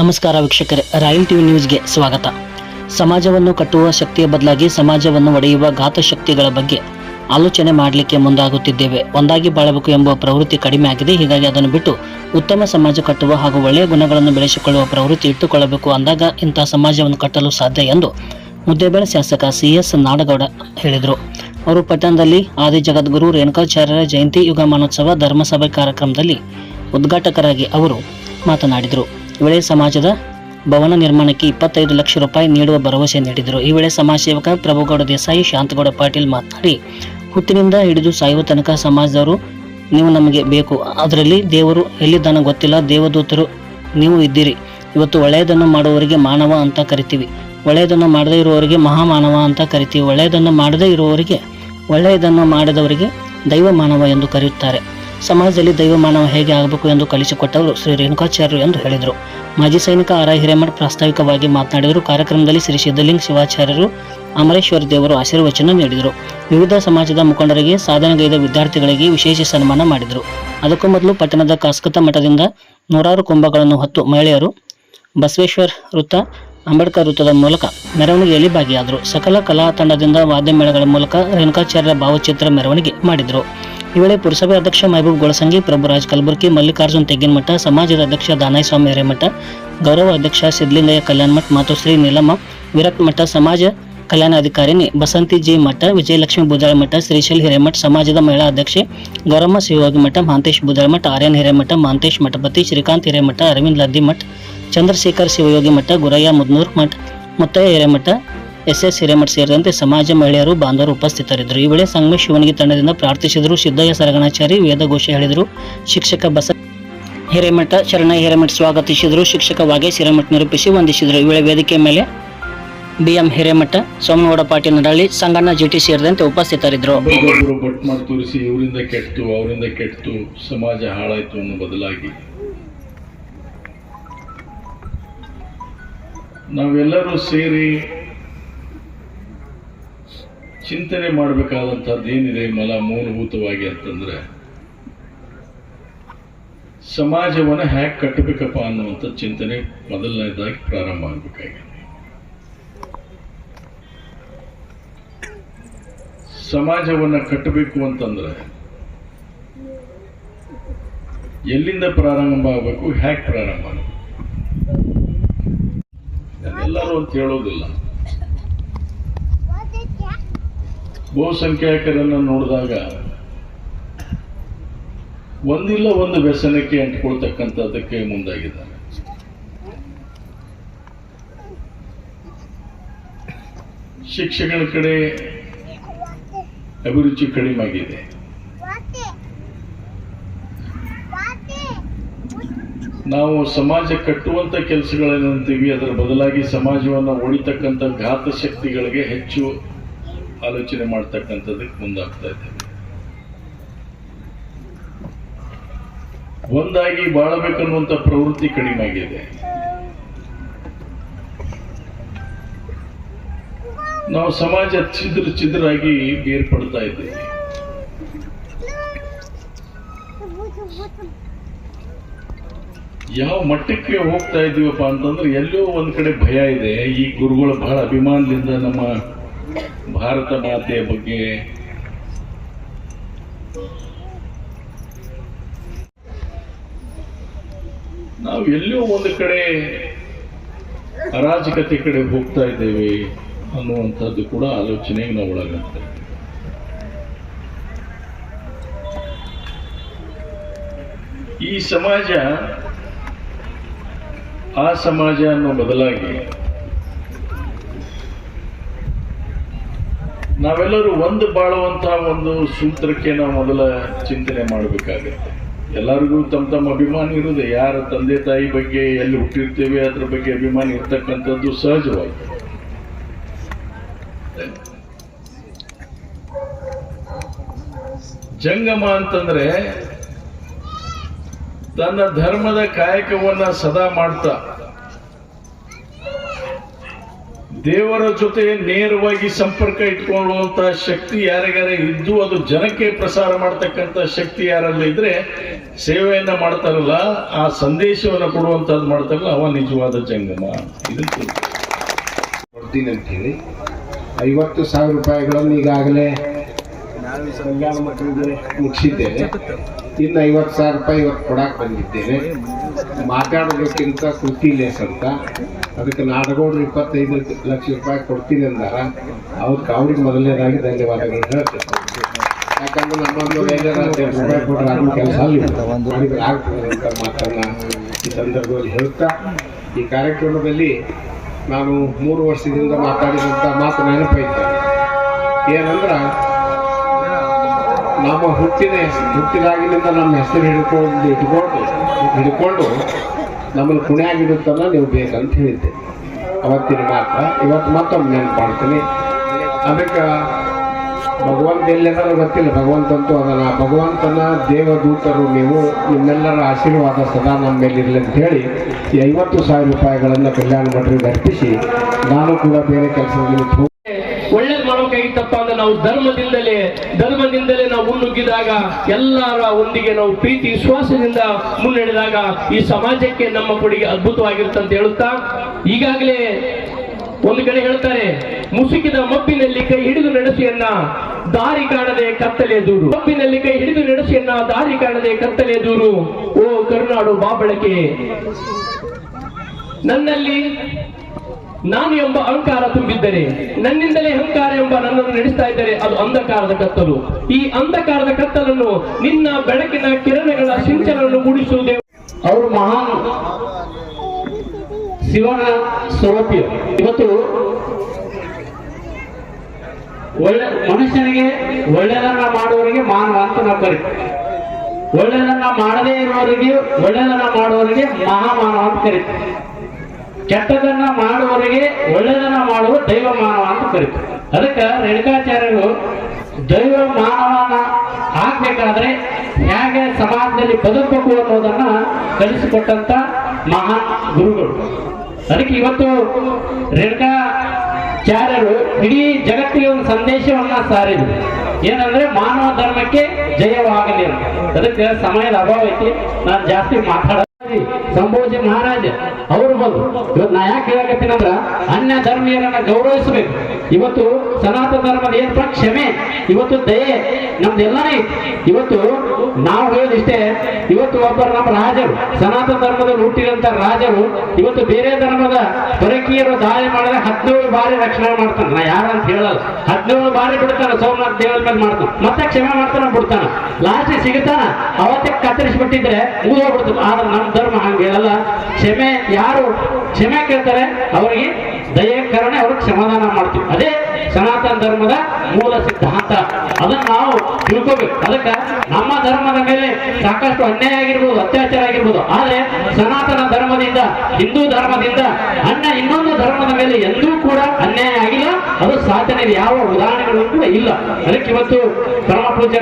ನಮಸ್ಕಾರ ವೀಕ್ಷಕರೇ, royal TV ನ್ಯೂಸ್ಗೆ ಸ್ವಾಗತ. ಸಮಾಜವನ್ನು ಕಟ್ಟುವ ಶಕ್ತಿಯ ಬದಲಾಗಿ ಸಮಾಜವನ್ನು ಒಡೆಯುವ ಘಾತ ಶಕ್ತಿಗಳ ಬಗ್ಗೆ ಆಲೋಚನೆ ಮಾಡಲಿಕ್ಕೆ ಮುಂದಾಗುತ್ತಿದ್ದೇವೆ. ಒಂದಾಗಿ ಬಾಳಬೇಕು ಎಂಬ ಪ್ರವೃತ್ತಿ ಕಡಿಮೆ ಆಗಿದೆ. ಹೀಗಾಗಿ ಅದನ್ನು ಬಿಟ್ಟು ಉತ್ತಮ ಸಮಾಜ ಕಟ್ಟುವ ಹಾಗೂ ಒಳ್ಳೆಯ ಗುಣಗಳನ್ನು ಬೆಳೆಸಿಕೊಳ್ಳುವ ಪ್ರವೃತ್ತಿ ಇಟ್ಟುಕೊಳ್ಳಬೇಕು ಅಂದಾಗ ಇಂತಹ ಸಮಾಜವನ್ನು ಕಟ್ಟಲು ಸಾಧ್ಯ ಎಂದು ಮುದ್ದೇಬೇಳೆ ಶಾಸಕ ಸಿ ಎಸ್ ನಾಡಗೌಡ ಹೇಳಿದರು. ಅವರು ಪಟ್ಟಣದಲ್ಲಿ ಆದಿ ಜಗದ್ಗುರು ರೇಣುಕಾಚಾರ್ಯರ ಜಯಂತಿ ಯುಗ ಮಹೋತ್ಸವ ಧರ್ಮಸಭೆ ಕಾರ್ಯಕ್ರಮದಲ್ಲಿ ಉದ್ಘಾಟಕರಾಗಿ ಅವರು ಮಾತನಾಡಿದರು. ವೇಳೆ ಸಮಾಜದ ಭವನ ನಿರ್ಮಾಣಕ್ಕೆ ಇಪ್ಪತ್ತೈದು ಲಕ್ಷ ರೂಪಾಯಿ ನೀಡುವ ಭರವಸೆ ನೀಡಿದರು. ಈ ವೇಳೆ ಸಮಾಜ ಸೇವಕ ಪ್ರಭುಗೌಡ ದೇಸಾಯಿ, ಶಾಂತಗೌಡ ಪಾಟೀಲ್ ಮಾತನಾಡಿ, ಹುಟ್ಟಿನಿಂದ ಹಿಡಿದು ಸಾಯುವ ತನಕ ಸಮಾಜದವರು ನೀವು ನಮಗೆ ಬೇಕು. ಅದರಲ್ಲಿ ದೇವರು ಎಲ್ಲಿದ್ದಾನೋ ಗೊತ್ತಿಲ್ಲ. ದೇವದೂತರು ನೀವು ಇದ್ದೀರಿ. ಇವತ್ತು ಒಳ್ಳೆಯದನ್ನು ಮಾಡುವವರಿಗೆ ಮಾನವ ಅಂತ ಕರಿತೀವಿ. ಒಳ್ಳೆಯದನ್ನು ಮಾಡದೇ ಇರುವವರಿಗೆ ಮಹಾಮಾನವ ಅಂತ ಕರಿತೀವಿ. ಒಳ್ಳೆಯದನ್ನು ಮಾಡದೇ ಇರುವವರಿಗೆ, ಒಳ್ಳೆಯದನ್ನು ಮಾಡಿದವರಿಗೆ ದೈವ ಮಾನವ ಎಂದು ಕರೆಯುತ್ತಾರೆ. ಸಮಾಜದಲ್ಲಿ ದೈವ ಮಾನವ ಹೇಗೆ ಆಗಬೇಕು ಎಂದು ಕಲಿಸಿಕೊಟ್ಟವರು ಶ್ರೀ ರೇಣುಕಾಚಾರ್ಯರು ಎಂದು ಹೇಳಿದರು. ಮಾಜಿ ಸೈನಿಕ ಆರ್ ಐ ಹಿರೇಮಠ್ ಪ್ರಾಸ್ತಾವಿಕವಾಗಿ ಮಾತನಾಡಿದರು. ಕಾರ್ಯಕ್ರಮದಲ್ಲಿ ಶ್ರೀ ಸಿದ್ಧಲಿಂಗ ಶಿವಾಚಾರ್ಯರು ಅಮರೇಶ್ವರ ದೇವರು ಆಶೀರ್ವಚನ ನೀಡಿದರು. ವಿವಿಧ ಸಮಾಜದ ಮುಖಂಡರಿಗೆ, ಸಾಧನೆಗೈದ ವಿದ್ಯಾರ್ಥಿಗಳಿಗೆ ವಿಶೇಷ ಸನ್ಮಾನ ಮಾಡಿದರು. ಅದಕ್ಕೂ ಮೊದಲು ಪಟ್ಟಣದ ಕಾಸ್ಕತ ಮಠದಿಂದ ನೂರಾರು ಕುಂಭಗಳನ್ನು ಹೊತ್ತು ಮಹಿಳೆಯರು ಬಸವೇಶ್ವರ್ ವೃತ್ತ, ಅಂಬೇಡ್ಕರ್ ವೃತ್ತದ ಮೂಲಕ ಮೆರವಣಿಗೆಯಲ್ಲಿ ಭಾಗಿಯಾದರು. ಸಕಲ ಕಲಾ ತಂಡದಿಂದ ವಾದ್ಯ ಮೇಳಗಳ ಮೂಲಕ ರೇಣುಕಾಚಾರ್ಯರ ಭಾವಚಿತ್ರ ಮೆರವಣಿಗೆ ಮಾಡಿದರು. ಈ ವೇಳೆ ಪುರಸಭೆ ಅಧ್ಯಕ್ಷ ಮಹಬೂಬ್ ಗೊಳಸಂಗಿ ಪ್ರಭುರಾಜ್ ಕಲಬುರ್ಗಿ, ಮಲ್ಲಿಕಾರ್ಜುನ್ ತೆಗ್ಗಿನಮಠ, ಸಮಾಜದ ಅಧ್ಯಕ್ಷ ದಾನಾಯಸ್ವಾಮಿ ಹಿರೇಮಠ, ಗೌರವ ಅಧ್ಯಕ್ಷ ಸಿದ್ದಲಿಂಗಯ್ಯ ಕಲ್ಯಾಣಮಠ ಮತ್ತು ಶ್ರೀ ನೀಲಮ್ಮ, ವಿರಕ್ತ ಮಠ, ಸಮಾಜ ಕಲ್ಯಾಣಾಧಿಕಾರಿಣಿ ಬಸಂತಿ ಜಿ ಮಠ, ವಿಜಯಲಕ್ಷ್ಮಿ ಬುದಾಳ ಮಠ, ಶ್ರೀಶೈಲ್ ಹಿರೇಮಠ, ಸಮಾಜದ ಮಹಿಳಾ ಅಧ್ಯಕ್ಷೆ ಗೌರಮ್ಮ ಶಿವಯೋಗಿ ಮಠ ಮಹಾಂತೇಶ್ ಬುದಾಳ ಮಠ, ಆರ್ಯನ್ ಹಿರೇಮಠ ಮಹಾಂತೇಶ್ ಮಠಪತಿ, ಶ್ರೀಕಾಂತ್ ಹಿರೇಮಠ, ಅರವಿಂದ್ ಲದ್ದಿ ಮಠ, ಚಂದ್ರಶೇಖರ್ ಶಿವಯೋಗಿ ಮಠ, ಗುರಯ್ಯ ಮುದ್ನೂರ್ ಮಠ, ಮುತ್ತಯ್ಯ ಹಿರೇಮಠ ಎಸ್ ಎಸ್ ಹಿರೇಮಠ ಸೇರಿದಂತೆ ಸಮಾಜ ಮಹಿಳೆಯರು, ಬಾಂಧವರು ಉಪಸ್ಥಿತರಿದ್ದರು. ಈ ವೇಳೆ ಸಂಗಮೇಶ್ ಶಿವನಿಗೆ ತಂಡದಿಂದ ಪ್ರಾರ್ಥಿಸಿದರು. ಸಿದ್ದಯ್ಯ ಸರಗಣಾಚಾರಿ ವೇದಘೋಷ ಹೇಳಿದರು. ಶಿಕ್ಷಕ ಬಸ ಹಿರೇಮಠ ಶರಣ ಹಿರೇಮಠ ಸ್ವಾಗತಿಸಿದರು. ಶಿಕ್ಷಕ ವಾಗೇಶ್ ಹಿರೇಮಠ ನಿರೂಪಿಸಿ ವಂದಿಸಿದರು. ಈ ವೇಳೆ ವೇದಿಕೆ ಮೇಲೆ ಬಿಎಂ ಹಿರೇಮಠ ಸೋಮನಗೌಡ ಪಾಟೀಲ್ ನಡಳ್ಳಿ ಸಂಗಣ್ಣ ಜಿಟಿ ಸೇರಿದಂತೆ ಉಪಸ್ಥಿತರಿದ್ದರು. ಇವರಿಂದ ಕೆಟ್ಟು, ಅವರಿಂದ ಕೆಟ್ಟು ಸಮಾಜ ಹಾಳಾಯಿತು ಅನ್ನೋ ಬದಲಾಗಿ. ನಾವೆಲ್ಲರೂ ಸೇರಿ ಚಿಂತನೆ ಮಾಡಬೇಕಾದಂಥದ್ದು ಏನಿದೆ ಮಲ ಮೂಲಭೂತವಾಗಿ ಅಂತಂದ್ರೆ, ಸಮಾಜವನ್ನು ಹ್ಯಾಕ್ ಕಟ್ಟಬೇಕಪ್ಪ ಅನ್ನುವಂಥ ಚಿಂತನೆ ಮೊದಲನೇದಾಗಿ ಪ್ರಾರಂಭ ಆಗಬೇಕಾಗಿದೆ. ಸಮಾಜವನ್ನು ಕಟ್ಟಬೇಕು ಅಂತಂದ್ರೆ, ಎಲ್ಲಿಂದ ಪ್ರಾರಂಭ ಆಗಬೇಕು, ಹ್ಯಾಕ್ ಪ್ರಾರಂಭ ಆಗಬೇಕು. ಎಲ್ಲರೂ ಅಂತ ಹೇಳೋದಿಲ್ಲ. ಬಹುಸಂಖ್ಯಾತರನ್ನು ನೋಡಿದಾಗ ಒಂದಿಲ್ಲ ಒಂದು ವ್ಯಸನಕ್ಕೆ ಅಂಟ್ಕೊಳ್ತಕ್ಕಂಥದ್ದಕ್ಕೆ ಮುಂದಾಗಿದ್ದಾರೆ ಶಿಕ್ಷಕರ ಕಡೆ ಅಭಿರುಚಿ ಕಡಿಮೆ ಆಗಿದೆ ನಾವು ಸಮಾಜ ಕಟ್ಟುವಂತ ಕೆಲಸಗಳೇನಂತೀವಿ ಅದರ ಬದಲಾಗಿ ಸಮಾಜವನ್ನು ಒಳಿತಕ್ಕಂಥ ಘಾತ ಶಕ್ತಿಗಳಿಗೆ ಹೆಚ್ಚು ಆಲೋಚನೆ ಮಾಡ್ತಕ್ಕಂಥದ್ದಕ್ಕೆ ಮುಂದಾಗ್ತಾ ಇದ್ದೇವೆ ಒಂದಾಗಿ ಬಾಳಬೇಕನ್ನುವಂಥ ಪ್ರವೃತ್ತಿ ಕಡಿಮೆ ಆಗಿದೆ. ನಾವು ಸಮಾಜ ಚಿದ್ರ ಚಿದ್ರಾಗಿ ಬೇರ್ಪಡ್ತಾ ಇದ್ದೇವೆ. ಯಾವ ಮಟ್ಟಕ್ಕೆ ಹೋಗ್ತಾ ಇದ್ದೀವಪ್ಪ ಅಂತಂದ್ರೆ ಎಲ್ಲೋ ಒಂದ್ ಕಡೆ ಭಯ ಇದೆ. ಈ ಗುರುಗಳು ಬಹಳ ಅಭಿಮಾನದಿಂದ ನಮ್ಮ ಭಾರತ ಮಾತೆಯ ಬಗ್ಗೆ ನಾವು ಎಲ್ಲೋ ಒಂದು ಕಡೆ ಅರಾಜಕತೆ ಕಡೆ ಹೋಗ್ತಾ ಇದ್ದೇವೆ ಅನ್ನುವಂಥದ್ದು ಕೂಡ ಆಲೋಚನೆಗೆ ನಾವು ಒಳಗಂತ ಈ ಸಮಾಜ, ಆ ಸಮಾಜ ಅನ್ನೋ ಬದಲಾಗಿ ನಾವೆಲ್ಲರೂ ಒಂದು ಬಾಳುವಂತಹ ಒಂದು ಸೂತ್ರಕ್ಕೆ ನಾವು ಮೊದಲ ಚಿಂತನೆ ಮಾಡಬೇಕಾಗತ್ತೆ. ಎಲ್ಲರಿಗೂ ತಮ್ಮ ತಮ್ಮ ಅಭಿಮಾನ ಇರುವುದು. ಯಾರ ತಂದೆ ತಾಯಿ ಬಗ್ಗೆ ಎಲ್ಲಿ ಹುಟ್ಟಿರ್ತೇವೆ, ಅದ್ರ ಬಗ್ಗೆ ಅಭಿಮಾನ ಇರ್ತಕ್ಕಂಥದ್ದು ಸಹಜವಾಗಿ ಜಂಗಮ ಅಂತಂದ್ರೆ ತನ್ನ ಧರ್ಮದ ಕಾಯಕವನ್ನ ಸದಾ ಮಾಡ್ತಾ ದೇವರ ಜೊತೆ ನೇರವಾಗಿ ಸಂಪರ್ಕ ಇಟ್ಕೊಳ್ಳುವಂತ ಶಕ್ತಿ ಯಾರಿಗಾರ ಇದ್ದು ಅದು ಜನಕ್ಕೆ ಪ್ರಸಾರ ಮಾಡ್ತಕ್ಕಂಥ ಶಕ್ತಿ ಯಾರಲ್ಲಿ ಇದ್ರೆ ಸೇವೆಯನ್ನ ಮಾಡ್ತಾರಲ್ಲ, ಆ ಸಂದೇಶವನ್ನು ಕೊಡುವಂತದ್ದು ಮಾಡ್ತಾರಲ್ಲ, ಅವ ನಿಜವಾದ ಜಂಗಮ. ಇದಕ್ಕೆ ಕೊಡ್ತೀನಿ ಅಂತ ಹೇಳಿ ಐವತ್ತು ಸಾವಿರ ರೂಪಾಯಿಗಳನ್ನು ಈಗಾಗಲೇ ಮುಗಿಸಿದ್ದೇನೆ. ಇನ್ನು ಐವತ್ತು ಸಾವಿರ ರೂಪಾಯಿ ಇವತ್ತು ಕೊಡಕ್ಕೆ ಬಂದಿದ್ದೇನೆ. ಮಾತಾಡೋದಕ್ಕಿಂತ ಕೃತಿ ಲೇಸ್ ಅಂತ. ಅದಕ್ಕೆ ನಾಡಗೌಡರು ಇಪ್ಪತ್ತೈದು ಲಕ್ಷ ರೂಪಾಯಿ ಕೊಡ್ತೀನಿ ಅಂದಾರ ಅವ್ರಿಗೆ ಅವ್ರಿಗೆ ಮೊದಲನೇದಾಗಿ ಧನ್ಯವಾದಗಳು ಹೇಳ್ತೇನೆ. ಯಾಕಂದ್ರೆ ನಮ್ಮೊಂದು ರೂಪಾಯಿ ಕೊಟ್ಟರೆ ಕೆಲಸ ಆಗ್ತದೆ ಅಂತ ಮಾತನ್ನ ಈ ಸಂದರ್ಭದಲ್ಲಿ ಹೇಳ್ತಾ, ಈ ಕಾರ್ಯಕ್ರಮದಲ್ಲಿ ನಾನು ಮೂರು ವರ್ಷದಿಂದ ಮಾತಾಡಿದಂಥ ಮಾತು ನೆನಪೈತೆ ಏನಂದ್ರೆ, ನಮ್ಮ ಹುಟ್ಟಿನ ಹುಟ್ಟಿದಾಗಿನಿಂದ ನಮ್ಮ ಹೆಸರು ಹಿಡ್ಕೊಂಡು ಇಟ್ಕೊಂಡು ಹಿಡ್ಕೊಂಡು ನಮ್ಮನ್ನು ಪುಣ್ಯಾಗಿರುತ್ತಲ್ಲ ನೀವು ಬೇಕಂತ ಹೇಳಿದ್ದೆ. ಅವತ್ತಿನ ಮಾತ್ರ. ಇವತ್ತು ಮತ್ತೊಮ್ಮೆ ನೆನಪು ಮಾಡ್ತೀನಿ ಅದಕ್ಕೆ ಭಗವಂತ ಎಲ್ಲೆಲ್ಲ ಗೊತ್ತಿಲ್ಲ. ಭಗವಂತಂತೂ ಅದನ್ನ, ಭಗವಂತನ ದೇವದೂತರು ನೀವು, ನಿಮ್ಮೆಲ್ಲರ ಆಶೀರ್ವಾದ ಸದಾ ನಮ್ಮ ಮೇಲೆ ಇರಲಿ ಅಂತ ಹೇಳಿ, ಈ ಐವತ್ತು ಸಾವಿರ ರೂಪಾಯಿಗಳನ್ನು ಕಲ್ಯಾಣ ಮಠರಿಗೆ ಅರ್ಪಿಸಿ, ನಾನು ಕೂಡ ಬೇರೆ ಕೆಲಸದಲ್ಲಿ ಮಾಡೋಕಾಗಿತ್ತಪ್ಪ ಅಂದ್ರೆ ನಾವು ಧರ್ಮದಿಂದಲೇ ಧರ್ಮದಿಂದಲೇ ನಾವು ಮುನ್ನುಗ್ಗಿದಾಗ ಎಲ್ಲರ ಒಂದಿಗೆ ನಾವು ಪ್ರೀತಿ, ವಿಶ್ವಾಸದಿಂದ ಮುನ್ನಡೆದಾಗ ಈ ಸಮಾಜಕ್ಕೆ ನಮ್ಮ ಕೊಡುಗೆ ಅದ್ಭುತವಾಗಿರುತ್ತಂತ ಹೇಳುತ್ತಾ, ಈಗಾಗಲೇ ಒಂದು ಕಡೆ ಹೇಳ್ತಾರೆ, ಮುಸುಕಿದ ಮಬ್ಬಿನಲ್ಲಿ ಕೈ ಹಿಡಿದು ನಡೆಸಿಯನ್ನ ದಾರಿ ಕಾಣದೆ ಕತ್ತಲೆ ದೂರು. ಮಬ್ಬಿನಲ್ಲಿ ಕೈ ಹಿಡಿದು ನಡೆಸಿಯನ್ನ ದಾರಿ ಕಾಣದೆ ಕತ್ತಲೆ ದೂರು. ಓ ಕರುನಾಡು ಬಾಬಳಕೆ, ನನ್ನಲ್ಲಿ ನಾನು ಎಂಬ ಅಹಂಕಾರ ತುಂಬಿದ್ದರೆ ನನ್ನಿಂದಲೇ ಅಹಂಕಾರ ಎಂಬ ನನ್ನನ್ನು ನಡೆಸ್ತಾ ಇದ್ದರೆ. ಅದು ಅಂಧಕಾರದ ಕತ್ತಲು. ಈ ಅಂಧಕಾರದ ಕತ್ತಲನ್ನು ನಿನ್ನ ಬೆಳಕಿನ ಕಿರಣಗಳ ಸಿಂಚನವನ್ನು ಮೂಡಿಸುವುದೇ ಅವರು ಮಹಾನ್ ಶಿವನ ಸ್ವರೂಪಿ. ಇವತ್ತು ಒಳ್ಳೆ ಮನುಷ್ಯನಿಗೆ ಒಳ್ಳೆಯದನ್ನ ಮಾಡುವವರಿಗೆ ಮಾನವ ಅಂತ ನಾವು ಕರಿತೀವಿ ಒಳ್ಳೆಯದನ್ನ ಮಾಡದೇ ಇರುವವರಿಗೆ ಒಳ್ಳೆಯದನ್ನ ಮಾಡುವವರಿಗೆ ಮಹಾಮಾನವ ಅಂತ ಕರಿತೀವಿ ಕೆಟ್ಟದನ್ನ ಮಾಡುವವರಿಗೆ ಒಳ್ಳೆಯದನ್ನ ಮಾಡುವ ದೈವ ಮಾನವ ಅಂತ ಕರೀತಾರೆ. ಅದಕ್ಕೆ ರೇಣುಕಾಚಾರ್ಯರು ದೈವ ಮಾನವನ ಆಗ್ಬೇಕಾದ್ರೆ ಹೇಗೆ ಸಮಾಜದಲ್ಲಿ ಬದುಕಬೇಕು ಅನ್ನೋದನ್ನ ಕಲಿಸಿಕೊಟ್ಟಂತ ಮಹಾ ಗುರುಗಳು. ಅದಕ್ಕೆ ಇವತ್ತು ರೇಣುಕಾಚಾರ್ಯರು ಇಡೀ ಜಗತ್ತಿಗೆ ಒಂದು ಸಂದೇಶವನ್ನ ಸಾರಿದ್ರು. ಏನಂದ್ರೆ ಮಾನವ ಧರ್ಮಕ್ಕೆ ಜಯವಾಗಲಿ ಅಂತ. ಅದಕ್ಕೆ ಸಮಯದ ಅಭಾವ ಐತಿ. ನಾನು ಜಾಸ್ತಿ ಮಾತಾಡ ಸಂಭೋಜಿ ಮಹಾರಾಜ, ಅವರು ಬಂದು ಇವತ್ತು ನಾ ಯಾಕೆ ಹೇಳಕತ್ತೀನಂದ್ರ ಅನ್ಯ ಧರ್ಮೀಯರನ್ನ ಗೌರವಿಸಬೇಕು. ಇವತ್ತು ಸನಾತನ ಧರ್ಮದ ಏನ್ ಕ್ಷಮೆ, ಇವತ್ತು ದಯೆ ನಮ್ದೆಲ್ಲಾನೇ. ಇವತ್ತು ನಾವು ಹೇಳೋದಿಷ್ಟೇ ಇವತ್ತು ಒಬ್ಬರು ನಮ್ಮ ರಾಜರು, ಸನಾತನ ಧರ್ಮದಲ್ಲಿ ಹುಟ್ಟಿದಂತ ರಾಜರು, ಇವತ್ತು ಬೇರೆ ಧರ್ಮದ ಪರಕೀಯರು ದಾಳಿ ಮಾಡಿದ್ರೆ ಹದಿನೇಳು ಬಾರಿ ರಕ್ಷಣೆ ಮಾಡ್ತಾನೆ. ನಾ ಯಾರಂತ ಹೇಳಲ್ಲ. ಹದಿನೇಳು ಬಾರಿ ಬಿಡ್ತಾನೆ, ಸೋಮನಾಥ ದೇವರ ಮೇಲೆ ಮಾಡ್ತಾನೆ. ಮತ್ತೆ ಕ್ಷಮೆ ಮಾಡ್ತಾನೆ, ಬಿಡ್ತಾನ. ಲಾಸ್ಟ್ ಸಿಗುತ್ತಾನ ಅವತ್ತೆ ಕತ್ತರಿಸ್ಬಿಟ್ಟಿದ್ರೆ ಮುಗಿದೋಗ್ಬಿಡ್ತದೆ. ಆದ್ರೆ ನಮ್ಮ ಧರ್ಮ ಹಂಗೆ. ಹೇಳಲ್ಲ ಕ್ಷಮೆ ಯಾರು? ಕ್ಷಮೆ ಕೇಳ್ತಾರೆ, ಅವರಿಗೆ ದಯೆ, ಕರಣೆ ಅವ್ರಿಗೆ ಕ್ಷಮಾದಾನ ಮಾಡ್ತೀವಿ. ಅದೇ ಸನಾತನ ಧರ್ಮದ ಮೂಲ ಸಿದ್ಧಾಂತ. ಅದನ್ನ ನಾವು ತಿಳ್ಕೋಬೇಕು. ಅದಕ್ಕೆ ನಮ್ಮ ಧರ್ಮದ ಮೇಲೆ ಸಾಕಷ್ಟು ಅನ್ಯಾಯ ಆಗಿರ್ಬೋದು, ಅತ್ಯಾಚಾರ ಆಗಿರ್ಬೋದು. ಆದ್ರೆ ಸನಾತನ ಧರ್ಮದಿಂದ, ಹಿಂದೂ ಧರ್ಮದಿಂದ, ಅನ್ನ ಇನ್ನೊಂದು ಧರ್ಮದ ಮೇಲೆ ಎಂದೂ ಕೂಡ ಅನ್ಯಾಯ ಆಗಿಲ್ಲ. ಅದು ಸಾಧನೆ ಯಾವ ಉದಾಹರಣೆಗಳು ಕೂಡ ಇಲ್ಲ. ಅದಕ್ಕೆ ಇವತ್ತು ಪರಮ ಪೂಜೆ